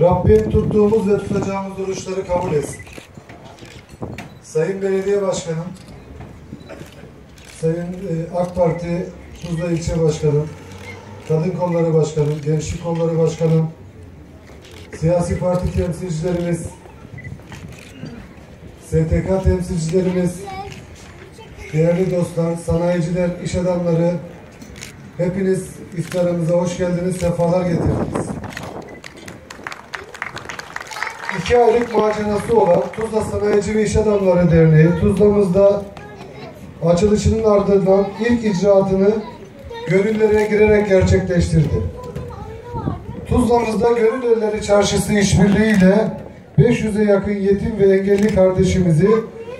Rabbim tuttuğumuz ve tutacağımız duruşları kabul etsin. Sayın Belediye Başkanım, Sayın e, AK Parti Tuzla İlçe Başkanım, Kadın Kolları Başkanım, Gençlik Kolları Başkanım, siyasi parti temsilcilerimiz, STK temsilcilerimiz, değerli dostlar, sanayiciler, iş adamları, hepiniz iftarımıza hoş geldiniz, sefalar getirdiniz. iki aylık macerası olan Tuzla Sanayici ve İş Adamları Derneği Tuzla'mızda açılışının ardından ilk icraatını gönüllere girerek gerçekleştirdi. Tuzla'mızda Gönül Çarşısı işbirliğiyle 500'e yakın yetim ve engelli kardeşimizi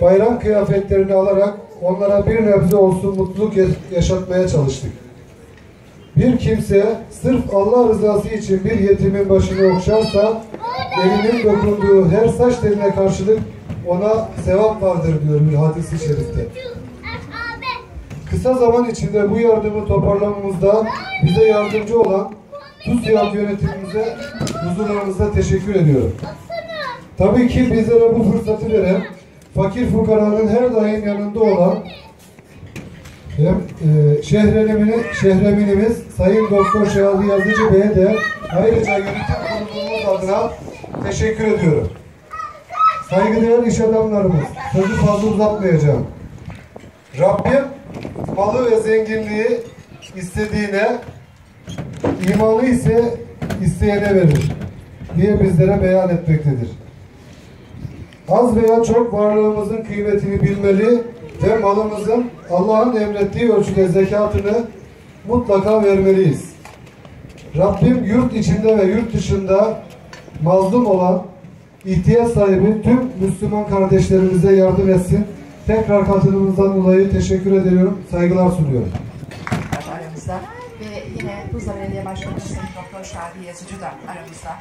bayram kıyafetlerini alarak onlara bir nebze olsun mutluluk yaşatmaya çalıştık. Bir kimse sırf Allah rızası için bir yetimin başını okşarsa elinin dokunduğu her saç teline karşılık ona sevap vardır diyor bir hadisi şerifte. Kısa zaman içinde bu yardımı toparlamamızda bize yardımcı olan TUSİAD yönetimimize huzurlarınızda teşekkür ediyorum. Tabii ki bizlere bu fırsatı veren, fakir fukaranın her daim yanında olan hem e, şehreminimiz, şehreminimiz Sayın Doktor Şahlı Yazıcı Bey'e de ayrıca yönetim kurulumuz adına teşekkür ediyorum. Saygıdeğer iş adamlarımız, sözü fazla uzatmayacağım. Rabbim malı ve zenginliği istediğine, imanı ise isteyene verir diye bizlere beyan etmektedir. Az veya çok varlığımızın kıymetini bilmeli ve malımızın Allah'ın emrettiği ölçüde zekatını mutlaka vermeliyiz. Rabbim yurt içinde ve yurt dışında mazlum olan, ihtiyaç sahibi tüm Müslüman kardeşlerimize yardım etsin. Tekrar katılımınızdan dolayı teşekkür ediyorum. Saygılar sunuyorum. aramızda ve yine Tuzla Belediye Başkanımız Sayın Doktor Şadi Yazıcı da aramızda.